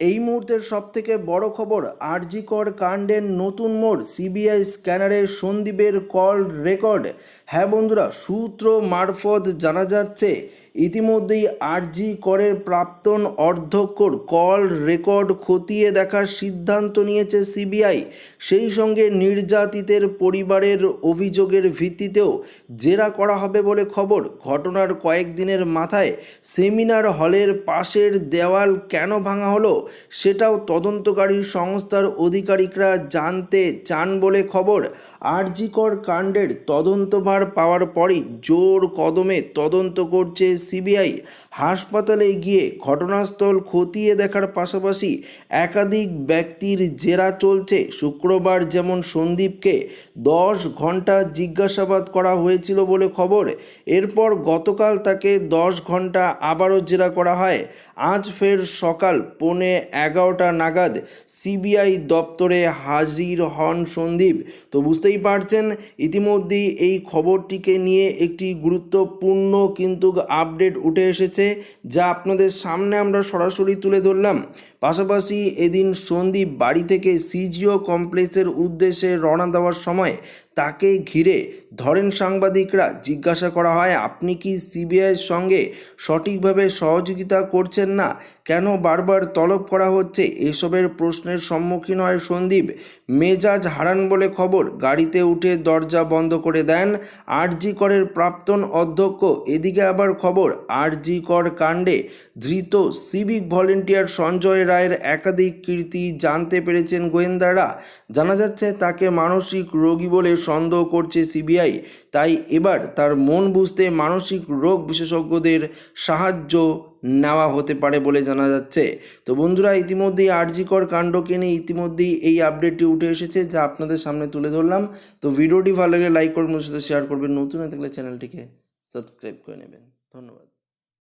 এই মুহূর্তের সবথেকে বড় খবর আরজিকর কাণ্ডের নতুন মোড়, সিবিআই স্ক্যানারে সন্দীপের কল রেকর্ড। হ্যাঁ বন্ধুরা, সূত্র মারফত জানা যাচ্ছে, ইতিমধ্যেই আরজি করের প্রাক্তন অধ্যক্ষর কল রেকর্ড খতিয়ে দেখার সিদ্ধান্ত নিয়েছে সিবিআই। সেই সঙ্গে নির্যাতিতের পরিবারের অভিযোগের ভিত্তিতেও জেরা করা হবে বলে খবর। ঘটনার কয়েকদিনের মাথায় সেমিনার হলের পাশের দেওয়াল কেন ভাঙা হলো? সেটাও তদন্তকারী সংস্থার আধিকারিকরা জানতে চান বলে খবর। আরজিকর কাণ্ডের তদন্তভার পাওয়ার পরই জোর কদমে তদন্ত করছে সিবিআই। হাসপাতালে গিয়ে ঘটনাস্থল খতিয়ে দেখার পাশাপাশি একাধিক ব্যক্তির জেরা চলছে। শুক্রবার যেমন সন্দীপকে দশ ঘণ্টা জিজ্ঞাসাবাদ করা হয়েছিল বলে খবর, এরপর গতকাল তাকে দশ ঘণ্টা আবারও জেরা করা হয়। আজ ফের সকাল পৌনে এগারোটা নাগাদ সিবিআই দপ্তরে হাজির হন সন্দীপ। তো বুঝতেই পারছেন, ইতিমধ্যেই এই খবরটিকে নিয়ে একটি গুরুত্বপূর্ণ কিন্তু আপডেট উঠে এসেছে, যা আপনাদের সামনে আমরা সরাসরি তুলে ধরলাম। পাশাপাশি এদিন সন্দীপ বাড়ি থেকে সিজিও কমপ্লেক্সের উদ্দেশ্যে রওনা দেওয়ার সময় তাকে ঘিরে ধরেন সাংবাদিকরা জিজ্ঞাসা করা হয়, আপনি কি সিবিআইয়ের সঙ্গে সঠিকভাবে সহযোগিতা করছেন না? কেন বারবার তলব করা হচ্ছে। এসবের প্রশ্নের সম্মুখীন হয় সন্দীপ। মেজাজ হারান বলে খবর। গাড়িতে উঠে দরজা বন্ধ করে দেন আরজি করের প্রাক্তন অধ্যক্ষ। এদিকে আবার খবর, আরজি কর কাণ্ডে ধৃত সিভিক ভলেন্টিয়ার সঞ্জয় রায়ের একাধিক কীর্তি জানতে পেরেছেন গোয়েন্দারা। জানা যাচ্ছে, তাকে মানসিক রোগী বলে সন্দেহ করছে সিবিআই। তাই এবার তার মন বুঝতে মানসিক রোগ বিশেষজ্ঞদের সাহায্য নেওয়া হতে পারে বলে জানা যাচ্ছে। তো বন্ধুরা, ইতিমধ্যেই আরজিকর কাণ্ডকে নিয়ে ইতিমধ্যেই এই আপডেটটি উঠে এসেছে যা আপনাদের সামনে তুলে ধরলাম। তো ভিডিওটি ভালো লাগলে লাইক করবেন সাথে শেয়ার করবেন। নতুন হয়ে থাকলে চ্যানেলটিকে সাবস্ক্রাইব করে নেবেন। ধন্যবাদ।